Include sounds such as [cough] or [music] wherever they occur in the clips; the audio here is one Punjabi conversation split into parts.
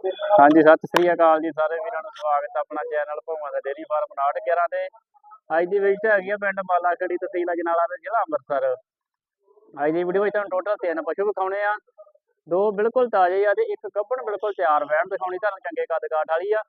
ਹਾਂਜੀ ਸਤਿ ਸ੍ਰੀ ਅਕਾਲ ਜੀ ਸਾਰੇ ਵੀਰਾਂ ਨੂੰ ਸਵਾਗਤ ਹੈ ਆਪਣਾ ਚੈਨਲ ਭੂਮਾ ਦਾ ਡੇਰੀ ਫਾਰਮ 911 ਤੇ। ਅੱਜ ਦੀ ਵੀਡੀਓ ਹੈਗੀ ਆ ਪਿੰਡ ਮਾਲਾਖੜੀ ਤਹਿਸੀਲ ਅਜਨਾਲਾ ਦੇ ਜ਼ਿਲ੍ਹਾ ਅੰਮ੍ਰਿਤਸਰ। ਅੱਜ ਦੀ ਵੀਡੀਓ ਵਿੱਚ ਤੁਹਾਨੂੰ ਟੋਟਲ ਤਿੰਨ ਪਸ਼ੂ ਵਿਖਾਉਣੇ ਆ। ਦੋ ਬਿਲਕੁਲ ਤਾਜ਼ੇ ਆ ਤੇ ਇੱਕ ਗੱਭਣ ਬਿਲਕੁਲ ਤਿਆਰ ਬੈਣ ਦਿਖਾਉਣੀ ਤੁਹਾਨੂੰ ਚੰਗੇ ਕੱਦ ਕਾਠ ਵਾਲੀ ਆ।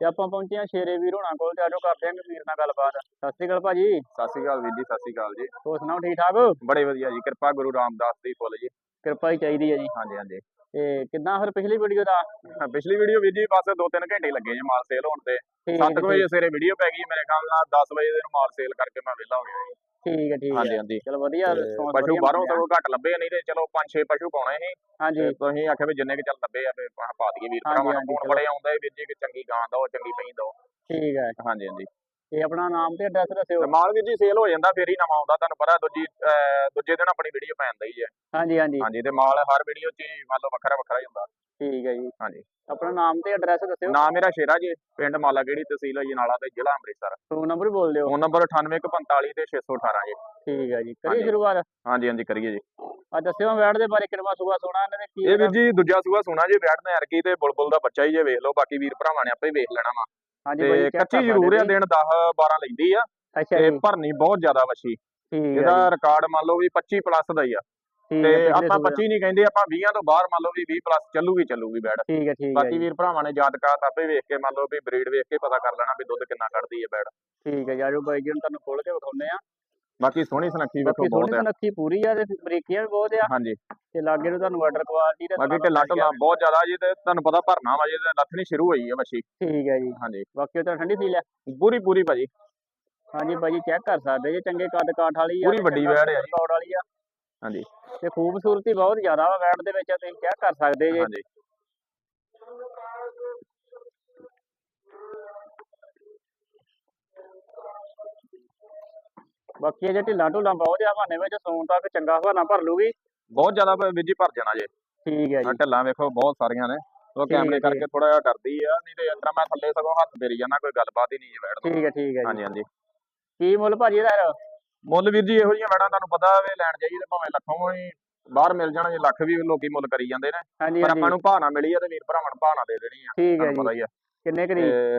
ਤੇ ਆਪਾਂ ਪਹੁੰਚੇ ਆ ਸ਼ੇਰੇ ਵੀਰ ਹੋਣਾ ਕੋਲ ਤੇ ਆਜੋ ਕਰਦੇ ਆਂ ਵੀਰ ਨਾਲ ਗੱਲਬਾਤ। ਸਤਿ ਸ੍ਰੀ ਅਕਾਲ ਭਾਜੀ। ਸਤਿ ਸ਼੍ਰੀ ਅਕਾਲ ਵੀਰ ਜੀ ਸਤਿ ਸ਼੍ਰੀ ਅਕਾਲ ਜੀ। ਹੋਰ ਸੁਣਾਓ ਠੀਕ ਠਾਕ ਬੜੇ ਵਧੀਆ ਜੀ ਕਿਰਪਾ ਗੁਰੂ ਰਾਮਦਾਸ ਦੀ ਫੁੱਲ ਜੀ। ਕਿਰਪਾ ਹੀ ਚਾਹੀਦੀ ਹੈ ਜੀ। ਹਾਂਜੀ ਹਾਂਜੀ। ਤੇ ਕਿੱਦਾਂ ਫਿਰ ਪਿਛਲੀ ਵੀਡੀਓ ਦਾ? ਹਾਂ, ਪਿਛਲੀ ਵੀਡੀਓ ਵੀਰ ਜੀ ਬਸ 2-3 ਘੰਟੇ ਲੱਗੇ ਜੀ ਮਾਲ ਸੇਲ ਹੋਣ ਤੇ। ਠੀਕ 7 ਹੈ ਵਜੇ ਸਵੇਰੇ ਵੀਡੀਓ ਪੈ ਗਈ ਮੇਰੇ ਖਿਆਲ ਨਾਲ 10 ਵਜੇ ਦੇ ਨੂੰ ਮਾਲ ਸੇਲ ਕਰਕੇ ਮੈਂ ਵਿਹਲਾ ਹੋ ਗਿਆ ਜੀ। ਠੀਕ ਹੈ ਠੀਕ ਹਾਂਜੀ ਹੈ। ਹਾਂਜੀ ਚਲੋ ਵਧੀਆ ਤੇ response ਪਸ਼ੂ ਵਧੀਆ ਬਾਹਰੋਂ ਮਿਲਿਆ। ਘੱਟ ਲੱਭੇ ਨਹੀਂ ਤੇ ਚਲੋ 5-6 ਪਸ਼ੂ ਪਾਉਣੇ ਸੀ। ਹਾਂਜੀ। ਤੇ ਤੁਸੀਂ ਆਖਿਆ ਵੀ ਜਿੰਨੇ ਕਿ ਚੱਲ ਲੱਭੇ ਆ ਤੇ ਆਪਾਂ ਪਾ ਦਈਏ ਵੀਰ ਹਾਂਜੀ, ਭਰਾਵਾਂ ਨੂੰ। ਹਾਂਜੀ, ਫੋਨ ਬੜੇ ਆਉਂਦੇ ਵੀਰ ਜੀ ਕਿ ਚੰਗੀ ਗਾਂ ਦੋ ਚੰਗੀ ਪਈ ਦੋ ਠੀਕ ਹੈ। ਹਾਂਜੀ ਹਾਂਜੀ। ਤੇ ਆਪਣਾ ਨਾਮ ਤੇ ਐਡਰੈਸ ਦੱਸਿਓ। ਤੇ ਮਾਲ ਵੀਰ ਜੀ ਸੇਲ ਹੋ ਜਾਂਦਾ ਫੇਰ ਹੀ ਨਵਾਂ ਆਉਂਦਾ ਤੁਹਾਨੂੰ ਪਤਾ ਦੂਜੀ ਦੂਜੇ ਦਿਨ ਆਪਣੀ ਵੀਡੀਓ ਪੈਂਦਾ ਹੀ ਹੈ। ਹਾਂਜੀ ਹਾਂਜੀ। ਹਾਂਜੀ ਤੇ ਮਾਲ ਹਰ ਵੀਡੀਓ 'ਚ ਮੰਨ ਲਓ ਵੱਖਰਾ ਵੱਖਰਾ ਹੀ ਹੁੰਦਾ। ਠੀਕ ਹੈ ਜੀ। ਹਾਂਜੀ। ਆਪਣਾ ਨਾਮ ਤੇ ਐਡਰੈਸ ਦੱਸਿਓ। ਨਾਮ ਮੇਰਾ ਸ਼ੇਰਾ ਜੀ ਪਿੰਡ ਮਾਲਾਗੜੀ ਤਹਿਸੀਲ ਅਜਨਾਲਾ ਤੇ ਜ਼ਿਲ੍ਹਾ ਅੰਮ੍ਰਿਤਸਰ। ਫੋਨ ਨੰਬਰ ਬੋਲ ਦਿਓ। ਫੋਨ ਨੰਬਰ 9845 ਤੇ 618 ਜੀ। ਠੀਕ ਹੈ ਜੀ। ਕਰੀਏ। ਸ਼ੁਰੂਆਤ? ਹਾਂਜੀ ਹਾਂਜੀ ਕਰੀਏ ਜੀ। ਆ ਦੱਸਿਓ ਵੈਟ ਦੇ ਬਾਰੇ ਕਿੰਨਾ ਸੁਗਾ ਸੋਣਾ ਇਹਨਾਂ ਦੇ ਕੀ ਇਹ ਵੀਰ ਜੀ ਦੂਜਾ ਸੂਆ ਸੁਣਾ ਜੀ ਬੈਠ ਨੇ ਅਰਕੀ ਤੇ ਬੁਲਬੁਲ ਦਾ ਬੱਚਾ ਹੀ ਜੇ ਵੇਖ ਲਓ ਬਾਕੀ ਵੀਰ ਭਰਾਵਾਂ ਨੇ ਆਪੇ ਵੇਖ ਲੈਣਾ ਵਾ। ਹਾਂਜੀ ਬਾਈ ਕੱਚੀ ਜ਼ਰੂਰ ਆ ਦਿਨ 10 12 ਲੈਂਦੀ ਆ। ਅੱਛਾ ਤੇ ਭਰਨੀ ਬਹੁਤ ਜ਼ਿਆਦਾ ਵਛੀ। ਇਹਦਾ ਰਿਕਾਰਡ ਮੰਨ ਲਓ ਵੀ 25 ਪਲੱਸ ਦਾ ਹੀ ਆ। ਤੇ ਆਪਾਂ ਸੂਬੇ 25 ਨਹੀਂ ਕਹਿੰਦੇ ਆਪਾਂ 20 ਤੋਂ ਬਾਹਰ ਮੰਨ ਲਓ ਵੀ 20 ਪਲੱਸ ਚੱਲੂਗੀ ਚੱਲੂਗੀ ਬੈੜ ਦਾ। ਠੀਕ ਹੈ ਠੀਕ ਹੈ ਬਾਕੀ ਵੀਰ ਭਰਾਵਾਂ ਨੇ ਜਾਤਕਾਤ ਆਪੇ ਵੇਖ ਕੇ ਮੰਨ ਲਓ ਵੀ ਬਰੀਡ ਵੇਖ ਕੇ ਪਤਾ ਕਰ ਲੈਣਾ ਵੀ ਦੁੱਧ ਕਿੰਨਾ ਕੱਢਦੀ ਹੈ ਬੈੜ ਠੀਕ ਹੈ ਬਾਈ ਜੀ ਤੁਹਾਨੂੰ ਖੋਲ ਕੇ ਵਿਖਾਉਂਦੇ ਆ। ਬਾਕੀ ਸੋਹਣੀ ਸੁਨੱਖੀ ਵੇਖੋ ਬਹੁਤ ਆ। ਸੁਨੱਖੀ ਪੂਰੀ ਆ ਤੇ ਬਰੀਕੀਆਂ ਵੀ ਬਹੁਤ ਆ। ਹਾਂਜੀ। ਤੇ ਲਾਗੇ ਨੂੰ ਤੁਹਾਨੂੰ ਵਾਟਰ ਕੁਆਲਿਟੀ ਤੇ ਬਾਕੀ ਢਿੱਲਾ ਢੁੱਲਾ ਬਹੁਤ ਜ਼ਿਆਦਾ ਜੀ ਤੇ ਤੁਹਾਨੂੰ ਪਤਾ ਭਰਨਾ ਵਾ ਜੀ ਤੇ ਲੱਥਣੀ ਸ਼ੁਰੂ ਹੋਈ ਹੈ ਮੱਛੀ ਠੀਕ ਹੈ ਜੀ। ਹਾਂਜੀ। ਬਾਕੀ ਤਾਂ ਠੰਡੀ ਫੀਲ ਆ ਪੂਰੀ ਪੂਰੀ ਭਾਜੀ। ਹਾਂਜੀ ਬਾਈ ਜੀ ਚੈੱਕ ਕਰ ਸਕਦੇ ਜੇ ਚੰਗੇ ਕੱਦ ਕਾਠ ਵਾਲੀ ਆ ਪੂਰੀ ਵੱਡੀ ਵੈੜ ਆ ਜੀ। ਰਿਕਾਰਡ ਵਾਲੀ ਆ। ਹਾਂਜੀ। ਤੇ ਖੂਬਸੂਰਤੀ ਬਹੁਤ ਜ਼ਿਆਦਾ ਵਾ ਵੈਟ ਦੇ ਵਿੱਚ ਤੁਸੀਂ ਚੈੱਕ ਕਰ ਸਕਦੇ ਜੇ ਹਾਂਜੀ ਬਾਕੀ ਇਹ ਜੇ ਢਿੱਲਾ ਢੁੱਲਾ ਬਹੁਤ ਆ ਬਹਾਨੇ ਵਿੱਚ ਸੌਣ ਤੱਕ ਚੰਗਾ ਹਵਾਨਾ ਭਰ ਲੂਗੀ ਬਹੁਤ ਜ਼ਿਆਦਾ ਭ- ਵੀਰ ਜੀ ਭਰ ਜਾਣਾ ਜੇ। ਠੀਕ ਹੈ ਜੀ। ਢਿੱਲਾਂ ਵੇਖੋ ਬਹੁਤ ਸਾਰੀਆਂ ਨੇ। ਉਹ ਕੈਮਰੇ। ਕਰਕੇ ਥੋੜਾ ਜਿਹਾ ਡਰਦੀ ਆ ਨਹੀਂ ਤੇ ਤਰ੍ਹਾਂ ਮੈਂ ਥੱਲੇ ਸਗੋਂ ਹੱਥ ਫੇਰੀ ਜਾਂਦਾ ਕੋਈ ਗੱਲਬਾਤ ਹੀ ਨਹੀਂ ਜੇ ਵੈੜ ਠੀਕ ਹੈ ਠੀਕ ਹੈ ਜੀ। ਹਾਂਜੀ ਹਾਂਜੀ। ਕੀ ਮੁੱਲ ਭਾਜੀ ਇਹਦਾ? ਮੁੱਲ ਵੀਰ ਜੀ ਇਹੋ ਜਿਹੀਆਂ ਵੈੜਾਂ ਤੁਹਾਨੂੰ ਪਤਾ ਵੇ ਲੈਣ ਜਾਈਏ ਤੇ ਭਾਵੇਂ ਲੱਖੋਂ ਹੀ ਬਾਹਰ ਮਿਲ ਜਾਣ ਜੇ ਲੱਖ ਵੀ ਲੋਕੀ ਮੁੱਲ ਕਰੀ ਜਾਂਦੇ ਨੇ। ਪਰ ਆਪਾਂ ਨੂੰ ਨਾ ਮਿਲੀ ਆ ਤੇ ਵੀਰ ਭਰਾਵਾਂ ਨੂੰ ਨਾ ਦੇ ਦੇਣੀ ਆ ਠੀਕ ਹੈ ਜੀ। ਕਿੰਨੇ ਕਰੀ ਤੇ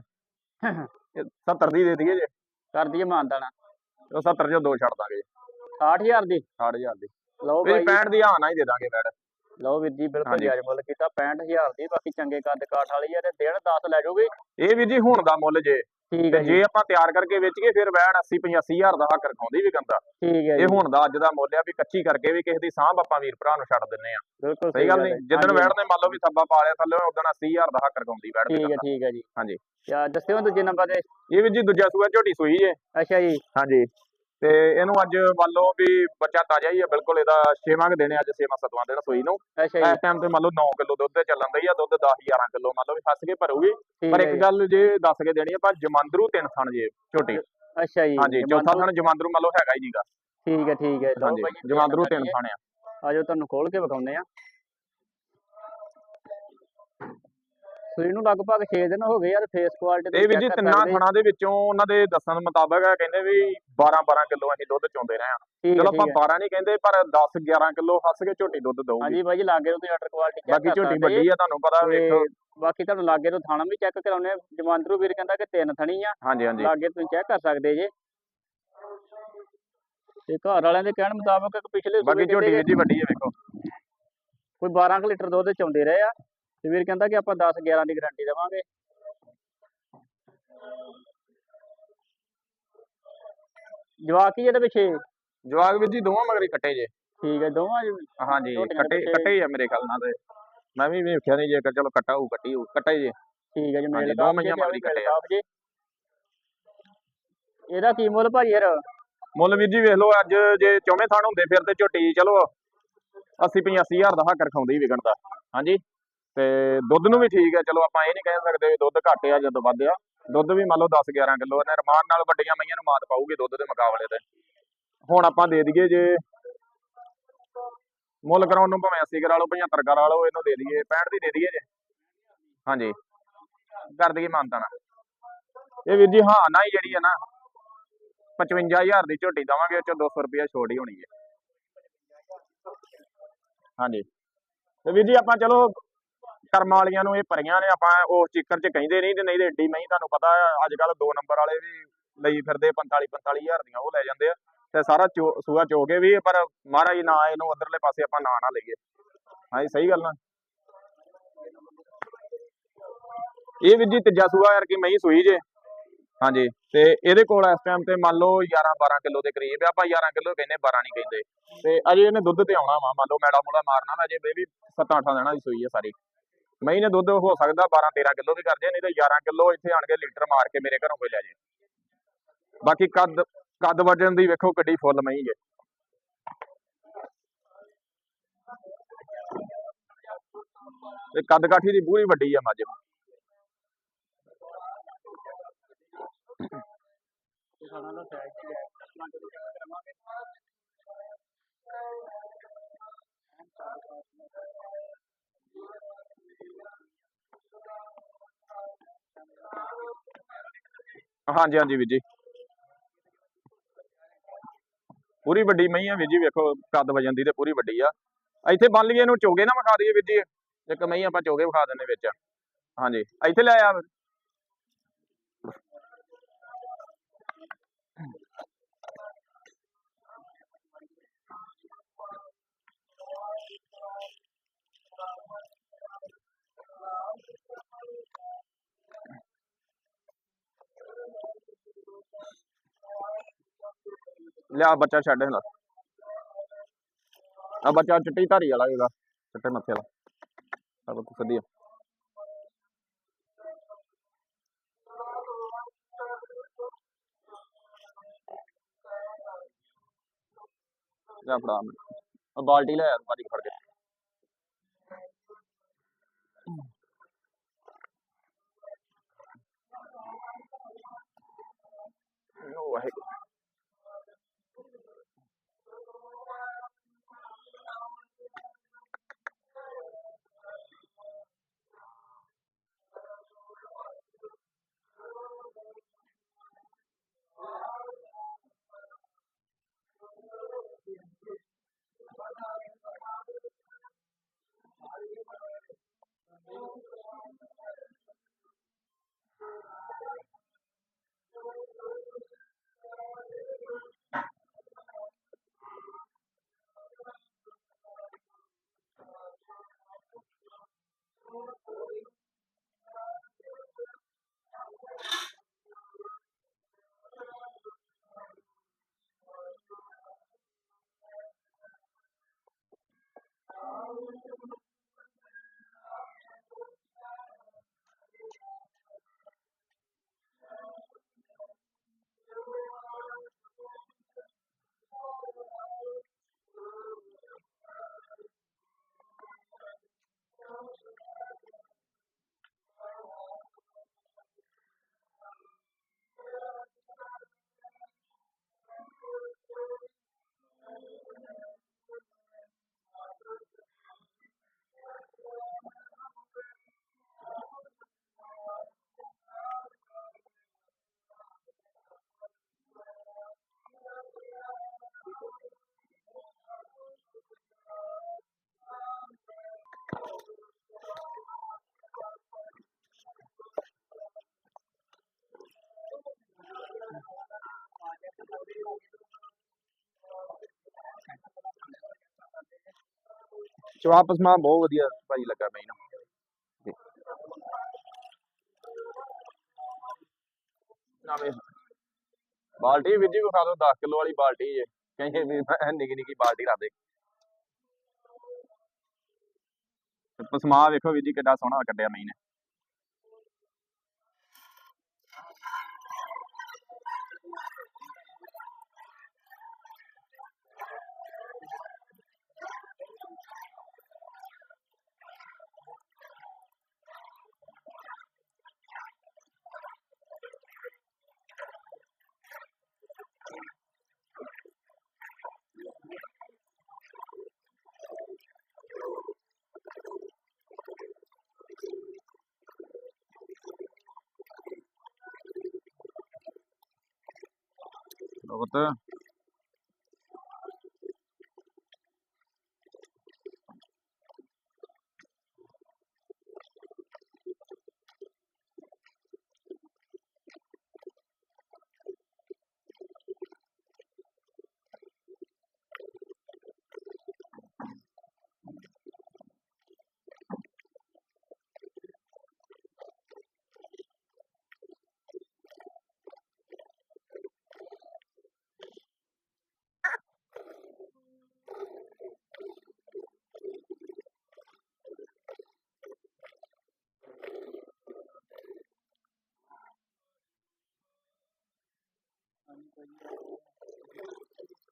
[coughs] 70 ਦੀ ਦੇ ਦਈਏ ਜੇ। ਕਰ ਦਈਏ ਮਾਨਦਾਣਾ ਉਹ 70 ਚੋਂ ਦੋ ਛੱਡ ਦਾਂਗੇ। 60000 ਦੀ? 60000 ਦੀ। ਲਓ ਬਾਈ। 65 ਦੀ ਹਾਂ ਨਾ ਹੀ ਦੇ ਦਾਂਗੇ ਵੈੜ ਲਓ ਵੀਰ ਜੀ ਬਿਲਕੁਲ। ਜਾਇਜ਼ ਮੁੱਲ ਕੀਤਾ 65000 ਦੀ ਬਾਕੀ ਚੰਗੇ ਕੱਦ ਕਾਠ ਵਾਲੀ ਆ ਤੇ ਦਿਨ 10 ਲੈ ਜਾਓਗੇ ਇਹ ਵੀਰ ਜੀ ਹੁਣ ਦਾ ਮੁੱਲ ਜੇ ਠੀਕ ਤੇ ਹੈ ਜੀ ਜੇ। ਆਪਾਂ ਤਿਆਰ ਕਰਕੇ ਵੇਚ ਗਏ ਫਿਰ ਵੈਣ 80 85000 ਦਾ ਹੱਕ ਰਖਾਉਂਦੀ ਵੀ ਕੰਦਾ ਠੀਕ ਹੈ ਜੀ। ਇਹ ਹੁਣ ਦਾ ਅੱਜ ਦਾ ਮੁੱਲ ਆ ਵੀ ਕੱਚੀ ਕਰਕੇ ਵੀ ਕਿਸੇ ਦੀ ਸਾਂਭ ਆਪਾਂ ਵੀਰ ਭਰਾ ਨੂੰ ਛੱਡ ਦਿੰਨੇ ਆ। ਬਿਲਕੁਲ ਸਹੀ ਗੱਲ। ਨਹੀਂ ਜਿੱਦਣ ਵੈੜ ਨੇ ਮੰਨ ਲਓ ਵੀ ਸੱਬਾ ਪਾ ਲਿਆ ਥੱਲੇ ਉਦੋਂ 80000 ਦਾ ਹੱਕ ਰਖਾਉਂਦੀ ਦੇ ਠੀਕ ਹੈ ਠੀਕ ਹੈ ਜੀ। ਹਾਂਜੀ। ਯਾ ਦੱਸਿਓ ਦੂਜੇ ਨੰਬਰ ਤੇ। ਇਹ ਵੀ ਜੀ ਦੂਜਾ ਸੂਆ ਝੋਟੀ ਸੂਈ ਜੇ। ਅੱਛਾ ਜੀ। ਹਾਂਜੀ। ਤੇ ਇਹਨੂੰ ਅੱਜ ਮੰਨ ਲਓ ਵੀ ਬੱਚਾ ਤਾਜ਼ਾ ਹੀ ਆ ਬਿਲਕੁਲ ਇਹਦਾ 6ਵਾਂ ਦਿਨ ਅੱਜ 6ਵਾਂ 7ਵਾਂ ਦਿਨ ਸੂਈ ਨੂੰ। ਅੱਛਾ ਇਸ ਟਾਈਮ ਤੇ ਮੰਨ ਲਓ 9 ਕਿਲੋ ਦੁੱਧ ਤੇ ਚੱਲਣ ਦਈ ਆ ਦੁੱਧ 10 11 ਕਿਲੋ ਮੰਨ ਲਓ ਵੀ ਫਸ ਕੇ ਭਰੂਗੀ। ਪਰ ਹੈ ਇੱਕ। ਗੱਲ ਜੇ ਦੱਸ ਕੇ ਦੇਣੀ ਆਪਾਂ ਜਮਾਂਦਰੂ ਤਿੰਨ ਥਣ ਜੇ ਝੋਟੀ ਅੱਛਾ ਜੀ ਹਾਂਜੀ ਚੌਥਾ ਥਣ ਜਮਾਂਦਰੂ ਮੰਨ ਲਓ ਹੈਗਾ ਹੀ ਨਹੀਂਗਾ ਠੀਕ ਹੈ ਠੀਕ ਹੈ। ਲਓ ਬਾਈ ਜਮਾਂਦਰੂ ਤਿੰਨ ਤਿੰਨ ਥਣ ਆ। ਆਜੋ ਤੁਹਾਨੂੰ ਖੋਲ ਕੇ ਵਿਖਾਉਂਦੇ ਆ ਸੂਈ ਨੂੰ ਲਗਭਗ 6 ਦਿਨ ਹੋ ਗਏ ਯਾਰ ਫੇਸ ਕੁਆਲਿਟੀ ਇਹ ਵੀ ਜੀ ਤਿੰਨਾਂ ਥਣਾਂ ਦੇ ਵਿੱਚੋਂ ਉਹਨਾਂ ਦੇ ਦੱਸਣ ਮੁਤਾਬਕ ਹੈ ਕਹਿੰਦੇ ਵੀ 12 12 ਕਿਲੋ ਅਸੀਂ ਦੁੱਧ ਚੋਂਦੇ ਰਹੇ ਆ ਚਲੋ ਆਪਾਂ 12 ਨਹੀਂ ਕਹਿੰਦੇ ਪਰ 10 11 ਕਿਲੋ ਫਸ ਕੇ ਝੋਟੀ ਦੁੱਧ ਦਊਗੀ। ਹਾਂਜੀ ਬਾਈ ਲਾਗੇ ਤੁਸੀਂ ਆਰਡਰ ਕੁਆਲਿਟੀ ਬਾਕੀ ਝੋਟੀ ਵੱਡੀ ਆ ਤੁਹਾਨੂੰ ਪਤਾ ਵੇਖੋ। ਬਾਕੀ ਤੁਹਾਨੂੰ ਲਾਗੇ ਤੋਂ ਥਾਣਾ ਵੀ ਚੈੱਕ ਕਰਾਉਣੇ ਜਮਾਂਦਰੂ ਵੀਰ ਕਹਿੰਦਾ ਕਿ ਤਿੰਨ ਥਣੀ ਆ। ਹਾਂਜੀ ਹਾਂਜੀ। ਲਾਗੇ ਤੁਸੀਂ ਚੈੱਕ ਕਰ ਸਕਦੇ ਜੇ। ਤੇ ਘਰ ਵਾਲਿਆਂ ਦੇ ਕਹਿਣ ਮੁਤਾਬਕ ਪਿਛਲੇ ਬਾਕੀ ਝੋਟੀ ਜੀ? ਵੱਡੀ ਹੈ ਵੇਖੋ। ਕੋਈ 12 ਕੁ ਲੀਟਰ ਦੁੱਧ ਚੋਂਦੇ ਰਹੇ ਆ। ਤੇ ਵੀਰ ਕਹਿੰਦਾ ਕਿ ਆਪਾਂ 10 11 ਦੀ ਗਾਰੰਟੀ ਦੇਵਾਂਗੇ। ਜਵਾਕੀ ਜਿਹਦੇ ਪਿੱਛੇ। ਜਵਾਗ ਵੀਰ ਜੀ ਦੋਵਾਂ ਮਗਰੀ ਕੱਟੇ ਜੇ। ਠੀਕ ਹੈ ਦੋਵਾਂ ਚ ਹਾਂਜੀ ਝੋਟੀਆਂ ਕੱਟੇ ਪਿੱਛੇ- ਕੱਟੇ ਹੀ ਆ ਮੇਰੇ ਖਿਆਲ ਨਾਲ ਤੇ। ਮੈਂ ਵੀ ਵੇਖਿਆ ਨਹੀਂ ਜੇ ਚਲੋ ਕੱਟਾ ਹੋਊ ਕੱਟੀ ਹੋਊ ਕੱਟਾ ਹੀ ਜੇ। ਠੀਕ ਹੈ ਜੀ ਹਾਂਜੀ, ਮੇਰੇ ਦੋ ਮਹੀਆਂ ਮਗਰੀ ਕੱਟੇ ਆ। ਜੀ। ਇਹਦਾ ਕੀ ਮੁੱਲ ਭਾਜੀ ਯਾਰ ਮੁੱਲ ਵੀਰ ਜੀ ਵੇਖ ਲਓ ਅੱਜ ਜੇ ਚੌਵੇਂ ਥਾਣ ਹੁੰਦੇ ਫਿਰ ਤੇ ਝੋਟੀ ਚਲੋ 80 85 ਹਜ਼ਾਰ ਦਾ ਹੱਕ ਰਖਾਉਂਦੀ ਹੀ ਵਿਕਣ ਦਾ। ਹਾਂਜੀ। ਤੇ ਦੁੱਧ ਨੂੰ ਵੀ ਠੀਕ ਹੈ, ਚਲੋ ਆਪਾਂ ਇਹ ਨਹੀਂ ਕਹਿ ਸਕਦੇ ਵੀ ਦੁੱਧ ਘੱਟ ਆ ਜਦੋਂ ਵੱਧ ਆ। ਦੁੱਧ ਵੀ ਮੰਨ ਲਓ 10 11 ਕਿਲੋ ਨੇ ਰਮਾਨ ਨਾਲ ਵੱਡੀਆਂ ਮਈਆਂ ਨੂੰ ਮਾਤ ਪਾਊਗੀ ਦੁੱਧ ਦੇ ਮੁਕਾਬਲੇ ਤੇ। ਹੁਣ ਆਪਾਂ ਦੇ ਦਈਏ ਜੇ ਮੁੱਲ ਕਰਾਉਣ ਨੂੰ ਭਾਵੇਂ 80 ਕਰਾ ਲਓ 75 ਕਰਾ ਲਓ, ਇਹਨੂੰ ਦੇ ਦਈਏ 65 ਦੀ ਦੇ ਦਈਏ ਜੇ। ਹਾਂਜੀ। ਕਰ ਦਈਏ ਮਾਨਤਾ ਨਾ। ਇਹ ਵੀਰ ਜੀ ਹਾਂ ਨਾ ਹੀ ਜਿਹੜੀ ਹੈ ਨਾ 55000 ਦੀ ਝੋਟੀ ਦਵਾਂਗੇ, ਉਹ ਚ 200 ਰੁਪਇਆ ਛੋਟ ਹੀ ਹੋਣੀ ਹੈ। ਹਾਂਜੀ। ਤੇ ਵੀਰ ਜੀ ਆਪਾਂ ਚਲੋ ਕਰਮ ਵਾਲੀਆਂ ਨੂੰ ਇਹ ਭਰੀਆਂ ਨੇ, ਆਪਾਂ ਉਸ ਚਿੱਕਰ 'ਚ ਕਹਿੰਦੇ ਨਹੀਂ ਤੇ ਨਹੀਂ ਤੇ ਏਡੀ ਮਹੀਂ ਤੁਹਾਨੂੰ ਪਤਾ ਅੱਜ ਕੱਲ ਦੋ ਨੰਬਰ ਵਾਲੇ ਵੀ ਲਈ ਫਿਰਦੇ 45 45 ਹਜ਼ਾਰ ਦੀਆਂ, ਉਹ ਲੈ ਜਾਂਦੇ ਆ। ਤੇ ਸਾਰਾ ਸੂਆ ਚੋ ਵੀ, ਪਰ ਮਹਾਰਾਜ ਨਾ ਇਹਨੂੰ ਉਧਰਲੇ ਪਾਸੇ ਆਪਾਂ ਨਾ ਨਾ ਲਈਏ। ਹਾਂਜੀ ਸਹੀ ਗੱਲ ਨਾ ਇਹ ਵੀ ਜੀ ਤੀਜਾ ਸੂਆ ਯਾਰ ਕਿ ਮਹੀਂ ਸੂਈ ਜੇ। ਹਾਂਜੀ ਤੇ ਇਹਦੇ ਕੋਲ ਇਸ ਟਾਈਮ ਤੇ ਮੰਨ ਲਓ 11 12 ਕਿਲੋ ਦੇ ਕਰੀਬ ਆ, ਆਪਾਂ 11 ਕਿਲੋ ਕਹਿੰਦੇ 12 ਨਹੀਂ ਕਹਿੰਦੇ। ਤੇ ਅਜੇ ਇਹਨੇ ਦੁੱਧ ਤੇ ਆਉਣਾ ਵਾ, ਮੰਨ ਲਓ ਮੈੜਾ ਮੂੜਾ ਮਾਰਨਾ ਵਾ, ਅਜੇ ਇਹ 7 8 ਦਿਨਾਂ ਦੀ ਸੂਈ ਹੈ ਸਾਰੀ। ਮਹੀਂ ਨੇ ਦੁੱਧ ਹੋ ਸਕਦਾ 12 13 ਕਿਲੋ ਵੀ ਕਰ ਜੇ, ਨਹੀਂ ਤੇ 11 ਕਿਲੋ ਇੱਥੇ ਆਣ ਕੇ ਲੀਟਰ ਮਾਰ ਕੇ ਮੇਰੇ ਘਰੋਂ ਕੋਈ ਲੈ ਜੇ। ਬਾਕੀ ਕੱਦ ਕੱਦ ਵਜਨ ਦੀ ਵੇਖੋ ਕਿੱਡੀ ਫੁੱਲ ਮਹੀਂ ਜੇ। ਤੇ ਕੱਦ ਕਾਠੀ ਦੀ ਪੂਰੀ ਵੱਡੀ ਆ ਮੱਝ ਖਾਣਾ ਦਾ ਸਾਈਜ਼ ਤੇ ਹੈ ਆਪਣਾ ਜਦੋਂ ਕਰਾਂਗੇ ਹਾਂਜੀ ਹਾਂਜੀ ਵੀਰ ਜੀ। ਪੂਰੀ ਵੱਡੀ ਮਹੀਂ ਆ ਵੀਰ ਜੀ, ਵੇਖੋ ਕੱਦ ਵਜਨ ਦੀ ਤੇ ਪੂਰੀ ਵੱਡੀ ਆ। ਇੱਥੇ ਬੰਨ ਲਈਏ, ਇਹਨੂੰ ਚੋਗੇ ਨਾ ਵਿਖਾ ਦਈਏ ਵੀਰ ਜੀ। ਇੱਕ ਮਹੀਂ ਆਪਾਂ ਚੋਗੇ ਵਿਖਾ ਦਿੰਨੇ ਵਿੱਚ। ਹਾਂਜੀ, ਇੱਥੇ ਲੈ ਆ। ਲਿਆ ਬੱਚਾ ਛੱਡ ਇਹਦਾ। ਆ ਬੱਚਾ ਚਿੱਟੀ ਧਾਰੀ ਵਾਲਾ ਇਹਦਾ, ਚਿੱਟੇ ਮੱਥੇ ਵਾਲਾ। ਆ ਬੱਤ ਸਦੀ ਲੈ ਫੜਾ। ਆ ਬਾਲਟੀ ਲੈ ਆ, ਭਾਜੀ ਫੜ ਕੇ। ਉਹ ਚੋ ਵਾਪਸ ਮਾ ਬਹੁਤ ਵਧੀਆ ਭਾਜੀ ਲੱਗਾ ਮੈਨੂੰ ਨਾ ਬਾਲਟੀ ਵੀਰ ਜੀ ਵਿਖਾ ਦਿਓ 10 ਕਿਲੋ ਵਾਲੀ ਬਾਲਟੀ ਜੇ। ਕਹਿੰਦੇ ਵੀ ਨਿੱਕੀ ਨਿੱਕੀ ਬਾਲਟੀ ਰੱਖ ਦੇ। ਪਸਮਾ ਵੇਖੋ ਵੀਰ ਜੀ ਕਿੱਡਾ ਸੋਹਣਾ ਕੱਢਿਆ ਮਈ ਨੇ ਲਓ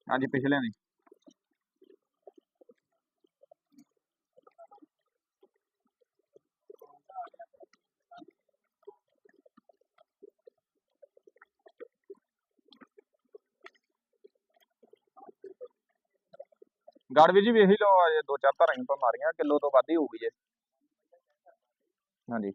ਹਾਂਜੀ, ਪਿਛਲੇ ਦੀ ਗੜ ਜੀ ਵੀ ਇਹੀ ਲਓ ਦੋ ਚਾਰ ਧਾਰਾਂ ਹੀ ਮਾਰੀਆਂ, ਕਿਲੋ ਤੋਂ ਵੱਧ ਹੀ ਹੋਊਗੀ ਜੇ। ਹਾਂਜੀ।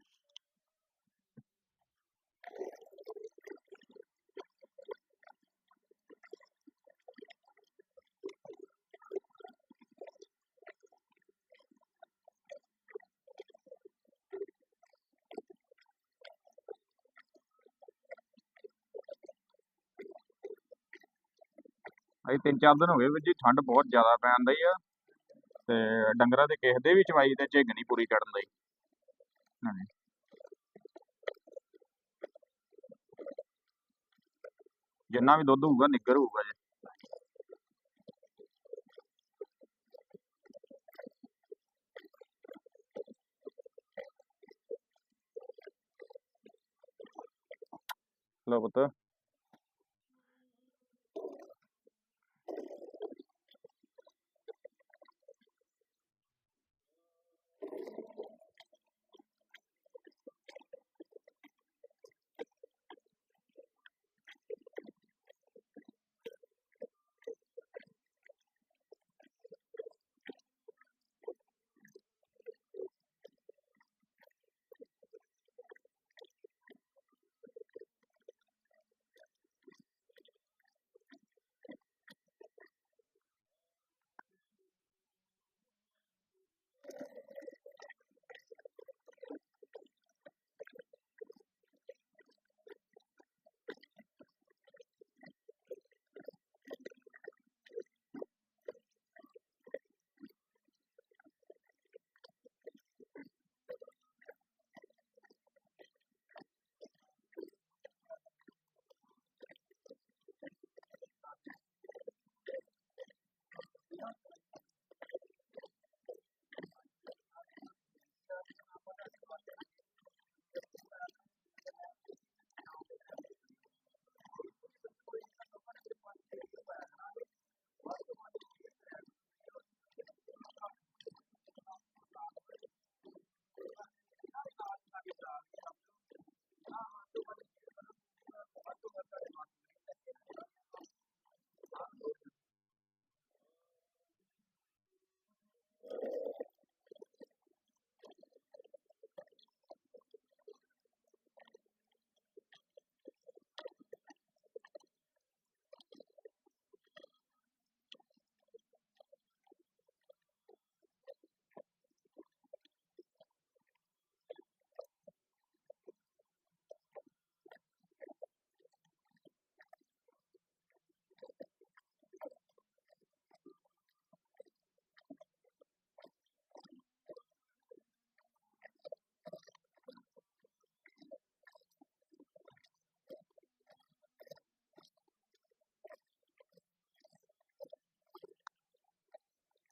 ਅਜੇ ਤਿੰਨ ਚਾਰ ਦਿਨ ਹੋ ਗਏ ਵੀਰ ਜੀ, ਠੰਡ ਬਹੁਤ ਜ਼ਿਆਦਾ ਪੈਣ ਡਈ ਆ ਤੇ ਡੰਗਰਾਂ ਦੇ ਕਿਸੇ ਦੇ ਵੀ ਚਵਾਈ ਤੇ ਝਿੱਗ ਨਹੀਂ ਪੂਰੀ ਚੜਨ ਦਈ ਹਾਂਜੀ। ਜਿੰਨਾ ਵੀ ਦੁੱਧ ਹੋਊਗਾ ਨਿੱਗਰ ਹੋਊਗਾ ਜੀ। ਲੋ ਪੁੱਤ।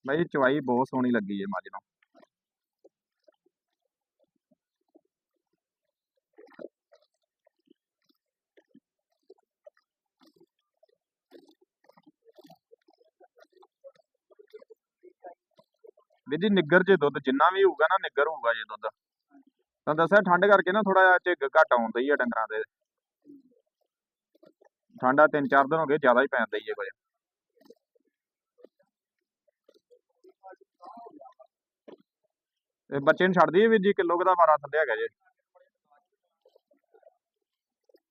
ਬਾਈ ਚਵਾਈ ਬਹੁਤ ਸੋਹਣੀ ਲੱਗੀ ਹੈ ਮੱਝ ਨੂੰ। ਵੀਰ ਜੀ, ਨਿੱਗਰ ਜੇ ਦੁੱਧ ਜਿੰਨਾ ਵੀ ਹੋਊਗਾ ਨਾ, ਨਿੱਗਰ ਹੋਊਗਾ ਜੇ ਦੁੱਧ। ਤਾਂ ਦੱਸਿਆ ਠੰਡ ਕਰਕੇ ਨਾ ਥੋੜਾ ਜਿਹਾ ਝਿੱਗ ਘੱਟ ਆਉਂਦਾ ਹੀ ਆ ਡੰਗਰਾਂ ਦੇ। ਠੰਡਾ ਤਿੰਨ ਚਾਰ ਦਿਨ ਹੋ ਗਏ, ਜ਼ਿਆਦਾ ਹੀ ਪੈਂਦਾ ਹੀ ਹੈ ਕੁਝ। ਇਹ ਬੱਚੇ ਨੂੰ ਛੱਡ ਦਈਏ ਵੀਰ ਜੀ, ਕਿਲੋ ਕੁ ਦਾ ਮਾਰਾ ਥੱਲੇ ਹੈਗਾ ਜੇ।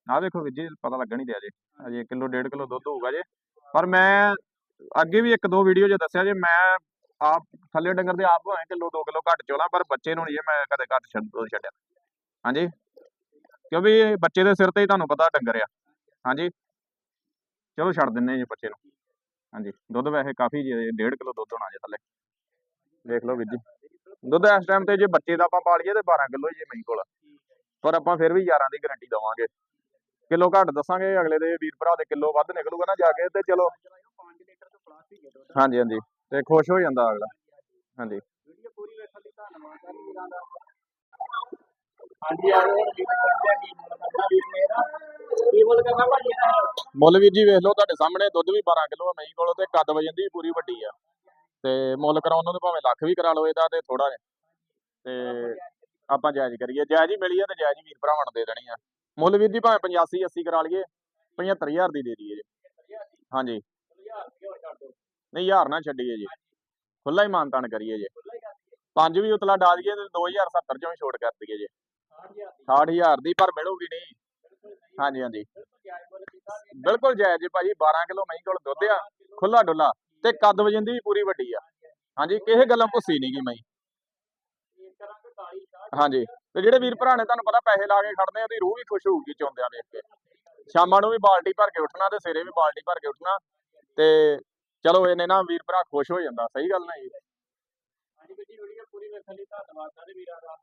ਆਹ ਵੇਖੋ ਵੀਰ ਜੀ, ਪਤਾ ਲੱਗਣ ਹੀ ਦਿਆ ਜੇ। ਅਜੇ ਕਿਲੋ, ਡੇਢ ਕਿਲੋ ਦੁੱਧ ਹੋਊਗਾ ਜੇ। ਪਰ ਮੈਂ ਅੱਗੇ ਵੀ ਇੱਕ ਦੋ ਵੀਡੀਓ 'ਚ ਦੱਸਿਆ ਜੇ, ਮੈਂ ਆਪ ਥੱਲੇ ਡੰਗਰ ਦੇ ਆਪ ਭਾਵੇਂ ਕਿਲੋ 2 ਕਿਲੋ ਘੱਟ ਚੋਲਾ, ਪਰ ਬੱਚੇ ਨੂੰ ਨਹੀਂ ਮੈਂ ਕਦੇ ਘੱਟ ਦੁੱਧ ਛੱਡਿਆ। ਹਾਂਜੀ? ਕਿਉਂਕਿ ਬੱਚੇ ਦੇ ਸਿਰ ਤੇ ਹੀ ਤੁਹਾਨੂੰ ਪਤਾ ਡੰਗਰ ਆ। ਹਾਂਜੀ? ਚਲੋ ਛੱਡ ਦਿੰਨੇ ਜੀ ਬੱਚੇ ਨੂੰ। ਹਾਂਜੀ, ਦੁੱਧ ਵੈਸੇ ਕਾਫੀ ਜੇ, ਡੇਢ ਕਿਲੋ ਦੁੱਧ ਹੋਣਾ ਜੇ ਥੱਲੇ। ਦੇਖ ਲਓ ਵੀਰ ਜੀ। ਦੁੱਧ ਇਸ ਟਾਈਮ ਤੇ ਜੇ ਬੱਚੇ ਦਾ ਆਪਾਂ ਪਾ ਲਈਏ ਤੇ 12 ਕਿਲੋ ਜੇ ਮਈ ਕੋਲ। ਪਰ ਆਪਾਂ ਫਿਰ ਵੀ 11 ਦੀ ਗਾਰੰਟੀ ਦਵਾਂਗੇ। ਕਿਲੋ ਘੱਟ ਦੱਸਾਂਗੇ ਅਗਲੇ ਦੇ ਵੀਰ ਭਰਾ ਦੇ ਕਿਲੋ ਵੱਧ ਨਿਕਲੂਗਾ ਨਾ ਜਾ ਕੇ ਤੇ ਚਲੋ। 5 ਲੀਟਰ ਤੋਂ ਪਲੱਸ ਹੀ ਦੁੱਧ ਹਾਂਜੀ ਹਾਂਜੀ। ਤੇ ਖੁਸ਼ ਹੋ ਜਾਂਦਾ ਅਗਲਾ। ਹਾਂਜੀ। ਵੀਡੀਓ ਪੂਰੀ ਵੇਖਣ ਲਈ ਧੰਨਵਾਦ ਆ ਵੀਰਾਂ ਦਾ ਹਾਂਜੀ ਆ ਵੀਰ ਜੀ ਬੱਚਿਆਂ ਦੀ ਵੀਰ ਮੇਰਾ ਕੀ ਮੁੱਲ ਵੀਰ ਜੀ ਵੇਖ ਲਓ ਤੁਹਾਡੇ ਸਾਹਮਣੇ ਦੁੱਧ ਵੀ 12 ਕਿਲੋ ਮਹੀਂ ਕੋਲ ਤੇ ਕੱਦ ਵਜਨ ਦੀ ਪੂਰੀ ਵੱਡੀ ਆ। ਤੇ ਮੁੱਲ ਕਰਾਉਣ ਨੂੰ ਭਾਵੇਂ ਲੱਖ ਵੀ ਕਰਾ ਲਓ ਇਹਦਾ ਤੇ ਥੋੜਾ ਤੇ ਆਪਾਂ ਜਾਇਜ਼ ਕਰੀਏ, ਜਾਇਜ਼ ਹੀ ਮਿਲੀ ਆ ਤੇ ਜਾਇਜ਼ ਹੀ ਵੀਰ ਭਰਾਵਾਂ ਨੂੰ ਦੇ ਦੇਣੀ ਆ। ਮੁੱਲ ਵੀਰ ਜੀ ਭਾਵੇਂ 85 80 ਕਰਾ ਲਈਏ 75000 ਦੀ ਦੇ ਦਈਏ ਜੀ। ਹਾਂਜੀ। ਨਹੀਂ, ਹਜ਼ਾਰ ਨਾ ਛੱਡੀਏ ਜੀ। ਖੁੱਲਾ ਹੀ ਮਾਨਤਾਨ ਕਰੀਏ ਜੀ। ਪੰਜ ਵੀ ਉਤਲਾ ਡਾ ਦਈਏ ਤੇ 2070 ਚੋਂ ਵੀ ਛੋਟ ਕਰ ਦਈਏ ਜੀ। 60000 ਦੀ ਪਰ ਮਿਲੂਗੀ ਨਹੀਂ। ਹਾਂਜੀ ਹਾਂਜੀ। ਬਿਲਕੁਲ ਜਾਇਜ਼ ਜੀ ਭਾਜੀ 12 ਕਿਲੋ ਮਹੀਂ ਕੋਲ ਦੁੱਧ ਆ ਖੁੱਲਾ ਡੁੱਲਾ ਤੇ ਕੱਦ ਵਜਨ ਵੀ ਪੂਰੀ ਵੱਡੀ ਆ। ਹਾਂਜੀ, ਕਿਸੇ ਗੱਲੋਂ ਭੁੱਸੀ ਨਹੀਂ ਗਈ ਮਹੀਂ ਹਾਂਜੀ, ਤੇ ਜਿਹੜੇ ਵੀਰ ਭਰਾ ਨੇ ਤੁਹਾਨੂੰ ਪਤਾ ਪੈਸੇ ਲਾ ਕੇ ਖੜਦੇ ਆ, ਉਹਦੀ ਰੂਹ ਵੀ ਖੁਸ਼ ਹੋਊਗੀ ਚੋਂਦਿਆਂ ਵੇਖ ਕੇ। ਸ਼ਾਮਾਂ ਨੂੰ ਵੀ ਬਾਲਟੀ ਭਰ ਕੇ ਉੱਠਣਾ ਤੇ ਸਵੇਰੇ ਵੀ ਬਾਲਟੀ ਭਰ ਕੇ ਉੱਠਣਾ। ਤੇ ਚਲੋ, ਇਹਨੇ ਨਾ ਵੀਰ ਭਰਾ ਖੁਸ਼ ਹੋ ਜਾਂਦਾ। ਸਹੀ ਗੱਲ ਨਾ ਜੀ। ਹਾਂਜੀ ਵੀਡੀਓ ਪੂਰੀ ਵੇਖਣ ਲਈ ਧੰਨਵਾਦ ਸਾਰੇ ਵੀਰਾਂ ਦਾ।